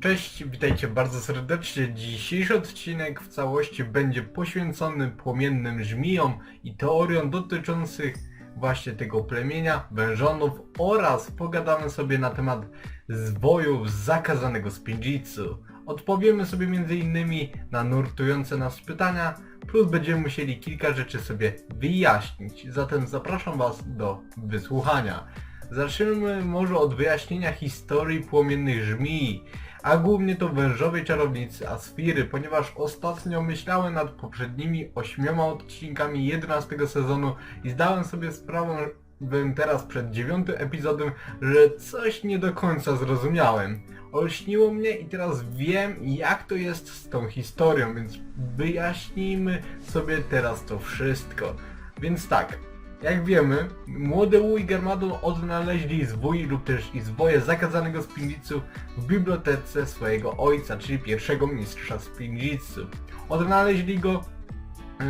Cześć, witajcie bardzo serdecznie. Dzisiejszy odcinek w całości będzie poświęcony płomiennym żmijom i teoriom dotyczących właśnie tego plemienia, wężonów oraz pogadamy sobie na temat zwojów zakazanego spinjitsu. Odpowiemy sobie m.in. na nurtujące nas pytania, plus będziemy musieli kilka rzeczy sobie wyjaśnić. Zatem zapraszam Was do wysłuchania. Zacznijmy może od wyjaśnienia historii płomiennych żmii, a głównie to wężowej czarownicy Asfiry, ponieważ ostatnio myślałem nad poprzednimi ośmioma odcinkami 11 sezonu i zdałem sobie sprawę, teraz przed dziewiątym epizodem, że coś nie do końca zrozumiałem. Olśniło mnie i teraz wiem jak to jest z tą historią, więc wyjaśnijmy sobie teraz to wszystko. Więc tak, jak wiemy, młody Wu i Garmadon odnaleźli zwój lub też i zwoje zakazanego spinjitsu w bibliotece swojego ojca, czyli pierwszego mistrza spinjitsu. Odnaleźli go, yy,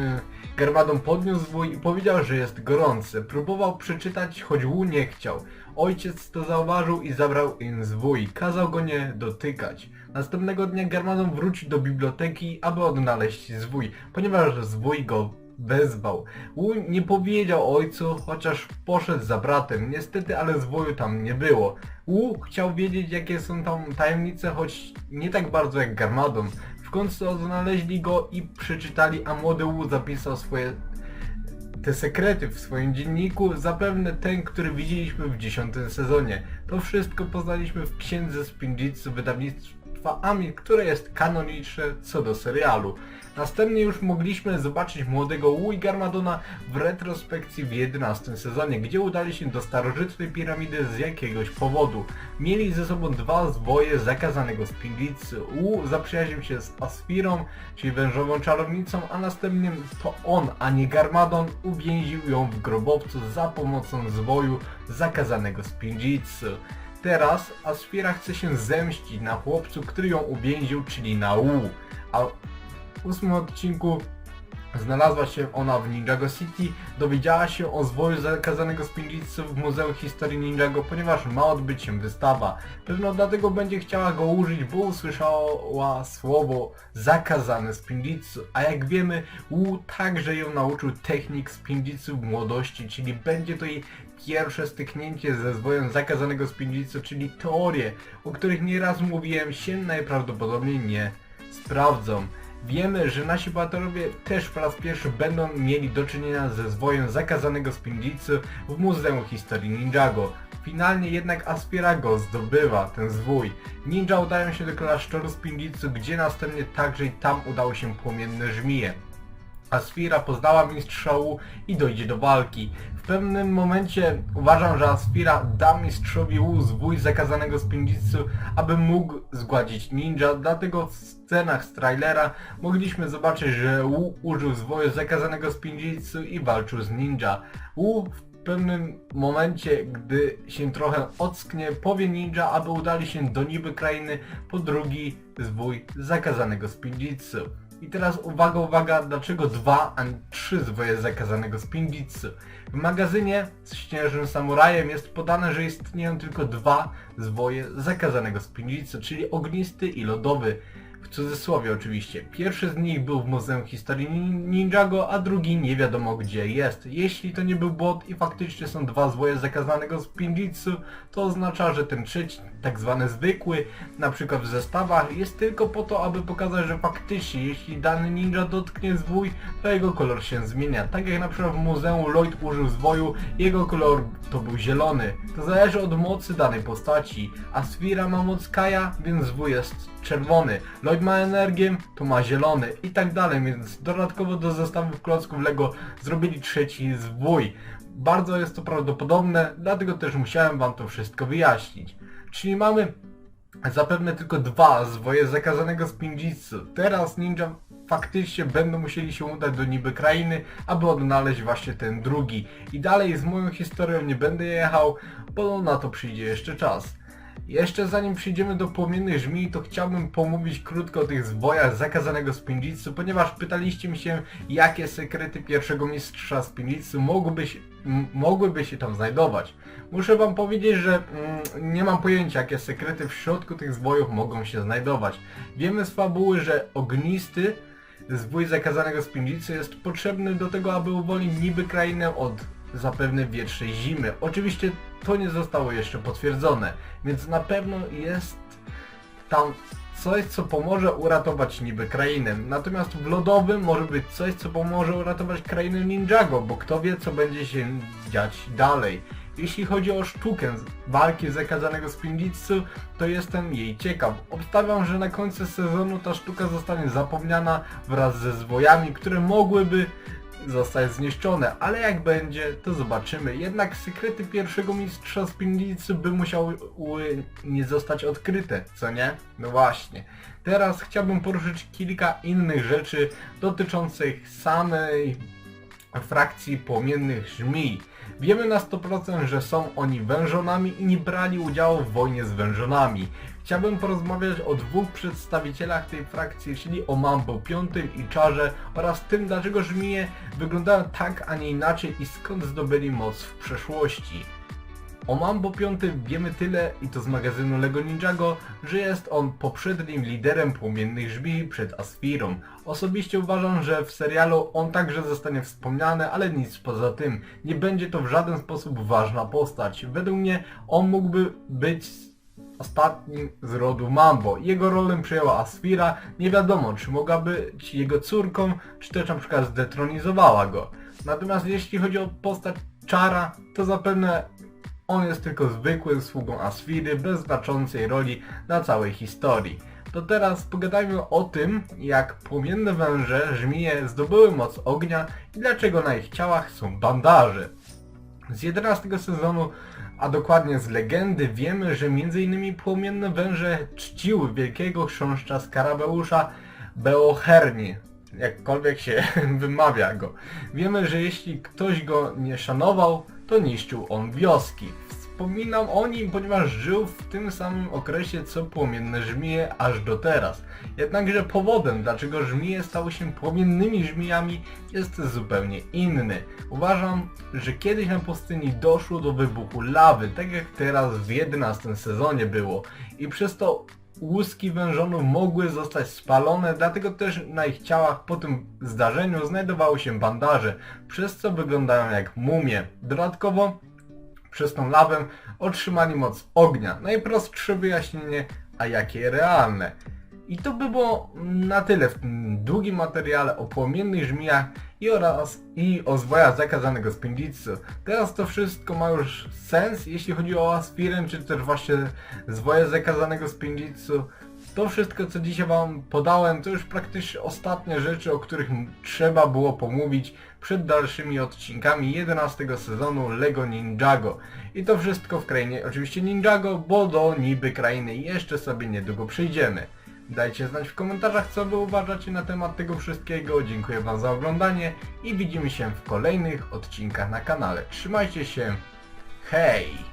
Garmadon podniósł zwój i powiedział, że jest gorący. Próbował przeczytać, choć Wu nie chciał. Ojciec to zauważył i zabrał im zwój. Kazał go nie dotykać. Następnego dnia Garmadon wrócił do biblioteki, aby odnaleźć zwój, ponieważ zwój go wezwał. Wu nie powiedział ojcu, chociaż poszedł za bratem. Niestety, ale zwoju tam nie było. Wu chciał wiedzieć, jakie są tam tajemnice, choć nie tak bardzo jak Garmadon. W końcu odnaleźli go i przeczytali, a młody Wu zapisał swoje te sekrety w swoim dzienniku, zapewne ten, który widzieliśmy w dziesiątym sezonie. To wszystko poznaliśmy w księdze Spinjitsu wydawnictwa Ami, które jest kanoniczne co do serialu. Następnie już mogliśmy zobaczyć młodego i Garmadona w retrospekcji w 11 sezonie, gdzie udali się do starożytnej piramidy z jakiegoś powodu. Mieli ze sobą dwa zwoje zakazanego Spinjitsu. Wu zaprzyjaźnił się z Asfirą, czyli wężową czarownicą, a następnie to on, a nie Garmadon, uwięził ją w grobowcu za pomocą zwoju zakazanego Spinjitsu. Teraz Asfira chce się zemścić na chłopcu, który ją uwięził, czyli na Wu. A w ósmym odcinku znalazła się ona w Ninjago City, dowiedziała się o zwoju zakazanego Spinjitsu w Muzeum Historii Ninjago, ponieważ ma odbyć się wystawa. Pewno dlatego będzie chciała go użyć, bo usłyszała słowo zakazane Spinjitsu, a jak wiemy Wu także ją nauczył technik Spinjitsu w młodości, czyli będzie to jej pierwsze styknięcie ze zwojem zakazanego Spinjitsu, czyli teorie, o których nieraz mówiłem, się najprawdopodobniej nie sprawdzą. Wiemy, że nasi bohaterowie też po raz pierwszy będą mieli do czynienia ze zwojem zakazanego Spinjitsu w Muzeum Historii Ninjago. Finalnie jednak Aspira go zdobywa, ten zwój. Ninja udają się do klasztoru Spinjitsu, gdzie następnie także i tam udało się płomienne żmije. Asfira poznała mistrza Wu i dojdzie do walki. Pewnym momencie uważam, że Asfira da mistrzowi Wu zwój zakazanego Spinjitsu, aby mógł zgładzić ninja, dlatego w scenach z trailera mogliśmy zobaczyć, że Wu użył zwoju zakazanego Spinjitsu i walczył z ninja. Wu w pewnym momencie, gdy się trochę ocknie, powie ninja, aby udali się do niby krainy po drugi zwój zakazanego Spinjitsu. I teraz uwaga, uwaga, dlaczego dwa, a nie trzy zwoje zakazanego Spinjitsu? W magazynie z Śnieżnym Samurajem jest podane, że istnieją tylko dwa zwoje zakazanego Spinjitsu, czyli ognisty i lodowy. W cudzysłowie oczywiście. Pierwszy z nich był w Muzeum Historii Nin- Ninjago, a drugi nie wiadomo gdzie jest. Jeśli to nie był błąd i faktycznie są dwa zwoje zakazanego Spinjitsu, to oznacza, że ten trzeci, tak zwany zwykły, na przykład w zestawach, jest tylko po to, aby pokazać, że faktycznie jeśli dany ninja dotknie zwój, to jego kolor się zmienia. Tak jak na przykład w Muzeum Lloyd użył zwoju, jego kolor to był zielony. To zależy od mocy danej postaci. A Sfira ma moc Kaja, więc zwój jest czerwony. Lloyd ma energię, to ma zielony i tak dalej, więc dodatkowo do zestawów klocków Lego zrobili trzeci zwój. Bardzo jest to prawdopodobne, dlatego też musiałem wam to wszystko wyjaśnić. Czyli mamy zapewne tylko dwa zwoje zakazanego Spinjitsu. Teraz ninja faktycznie będą musieli się udać do niby krainy, aby odnaleźć właśnie ten drugi. I dalej z moją historią nie będę jechał, bo na to przyjdzie jeszcze czas. Jeszcze zanim przejdziemy do płomiennych żmii, to chciałbym pomówić krótko o tych zwojach zakazanego spinjitsu, ponieważ pytaliście mi się, jakie sekrety pierwszego mistrza spinjitsu mogłyby się, mogłyby się tam znajdować. Muszę wam powiedzieć, że mm, nie mam pojęcia, jakie sekrety w środku tych zwojów mogą się znajdować. Wiemy z fabuły, że ognisty zwój zakazanego spinjitsu jest potrzebny do tego, aby uwolnić niby krainę od zapewne wietrzej zimy. Oczywiście to nie zostało jeszcze potwierdzone, więc na pewno jest tam coś, co pomoże uratować niby krainę. Natomiast w lodowym może być coś, co pomoże uratować krainę Ninjago, bo kto wie, co będzie się dziać dalej. Jeśli chodzi o sztukę walki zakazanego spinjitsu, to jestem jej ciekaw. Obstawiam, że na końcu sezonu ta sztuka zostanie zapomniana wraz ze zwojami, które mogłyby zostać zniszczone, ale jak będzie, to zobaczymy. Jednak sekrety pierwszego mistrza spinjitsu by musiały nie zostać odkryte, co nie? No właśnie. Teraz chciałbym poruszyć kilka innych rzeczy dotyczących samej frakcji płomiennych żmij. Wiemy na 100%, że są oni wężonami i nie brali udziału w wojnie z wężonami. Chciałbym porozmawiać o dwóch przedstawicielach tej frakcji, czyli o Mambo V i Czarze oraz tym, dlaczego żmije wyglądają tak, a nie inaczej i skąd zdobyli moc w przeszłości. O Mambo V wiemy tyle, i to z magazynu LEGO Ninjago, że jest on poprzednim liderem płomiennych żmii przed Asfirą. Osobiście uważam, że w serialu on także zostanie wspomniany, ale nic poza tym. Nie będzie to w żaden sposób ważna postać. Według mnie on mógłby być ostatnim z rodu Mambo. Jego rolę przejęła Asfira. Nie wiadomo, czy mogła być jego córką, czy też na przykład zdetronizowała go. Natomiast jeśli chodzi o postać Czara, to zapewne on jest tylko zwykłym sługą Asfiry, bez znaczącej roli na całej historii. To teraz pogadajmy o tym, jak płomienne węże, żmije zdobyły moc ognia i dlaczego na ich ciałach są bandaże. Z 11 sezonu, a dokładnie z legendy, wiemy, że m.in. płomienne węże czciły wielkiego chrząszcza Skarabeusza Beoherni, jakkolwiek się wymawia go. Wiemy, że jeśli ktoś go nie szanował, to niszczył on wioski. Wspominam o nim, ponieważ żył w tym samym okresie co płomienne żmije aż do teraz. Jednakże powodem, dlaczego żmije stały się płomiennymi żmijami jest zupełnie inny. Uważam, że kiedyś na pustyni doszło do wybuchu lawy, tak jak teraz w 11 sezonie było. I przez to łuski wężonów mogły zostać spalone, dlatego też na ich ciałach po tym zdarzeniu znajdowały się bandaże, przez co wyglądają jak mumie. Dodatkowo przez tą lawę otrzymali moc ognia. Najprostsze wyjaśnienie, a jakie realne. I to by było na tyle w tym długim materiale o płomiennych żmijach i oraz i o zwojach zakazanego spinjitsu. Teraz to wszystko ma już sens, jeśli chodzi o aspirę, czy też właśnie zwoje zakazanego spinjitsu. To wszystko co dzisiaj wam podałem to już praktycznie ostatnie rzeczy, o których trzeba było pomówić przed dalszymi odcinkami 11 sezonu LEGO Ninjago. I to wszystko w krainie oczywiście Ninjago, bo do niby krainy jeszcze sobie niedługo przejdziemy. Dajcie znać w komentarzach co wy uważacie na temat tego wszystkiego. Dziękuję wam za oglądanie i widzimy się w kolejnych odcinkach na kanale. Trzymajcie się. Hej!